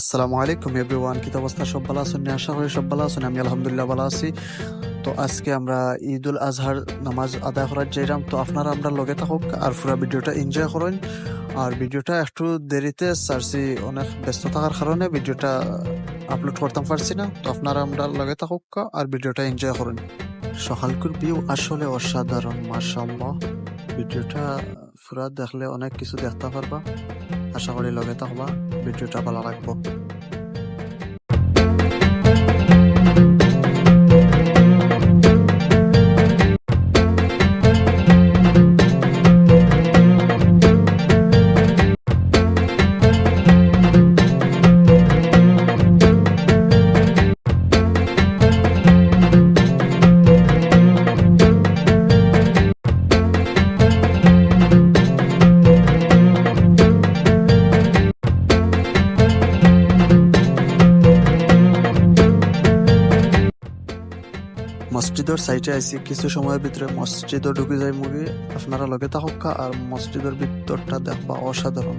আসসালামু আলাইকুম এভরিওয়ান কি অবস্থা? সব ভালো আছেন? আশা করি সব ভালো আছেন। আমি আলহামদুলিল্লাহ ভালো আছি। তো আজকে আমরা ঈদ উল আজহার নামাজ আদায় করার যাইলাম তো আপনারা আমরা লগে থাকুক আর পুরো ভিডিওটা এনজয় করেন। আর ভিডিওটা একটু দেরিতে সারছি, অনেক ব্যস্ত থাকার কারণে ভিডিওটা আপলোড করতাম পারছি না। তো আপনারা আমরা লগে থাকুক আর ভিডিওটা এনজয় করেন। সকালকুর ভিউ আসলে অসাধারণ, মাশাআল্লাহ। ভিডিওটা পুরা দেখলে অনেক কিছু দেখতে পারবা। আশা করি লগে থাকবা ভিডিওটা ভালো লাগবো। মসজিদের সাইটে আইছি, কিছু সময়ের ভিতরে মসজিদও ঢুকে যায় মুভি আপনারা লগে থাকুক আর মসজিদের ভিতরটা দেখবা অসাধারণ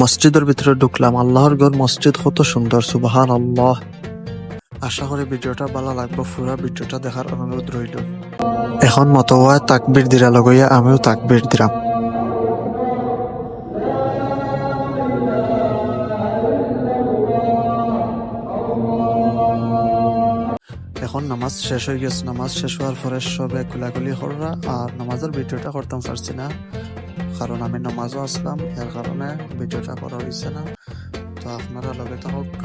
মসজিদের ভিতরে ঢুকলাম। আল্লাহর ঘর মসজিদ কত সুন্দর সুবাহান আল্লাহ আশা করি ভিডিওটা ভালো লাগবে পুরো ভিডিওটা দেখার অনুরোধ রইল এখন মতো হয় তাকবির দিরা লগইয়া আমিও তাকবির দিলাম। এখন নামাজ শেষ হয়ে গেছে। নামাজ শেষ হওয়ার পরে সবে গোলাগুলি হররা আর নামাজের ভিডিওটা করতাম পারছি না। কারণ আমি নামাজও আসলাম এর কারণে ভিডিওটা করা হয়েছে না। তো আপনারা লগে থাকুক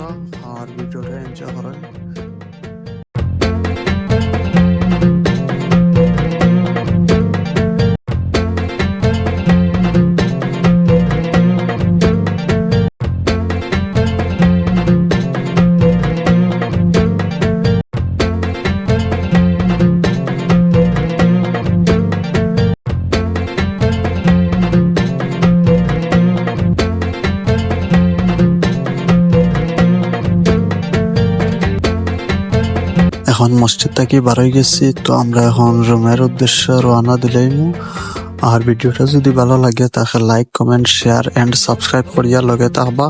আর ভিডিওটা এনজয় করেন এখন মসজিদ থেকে হয়ে গেছি, তো আমরা এখন রুমের উদ্দেশ্যে রওনা দিলাইমু। আর ভিডিওটা যদি ভালো লাগে তাহলে like comment share and subscribe করিয়া লগে থাকবা।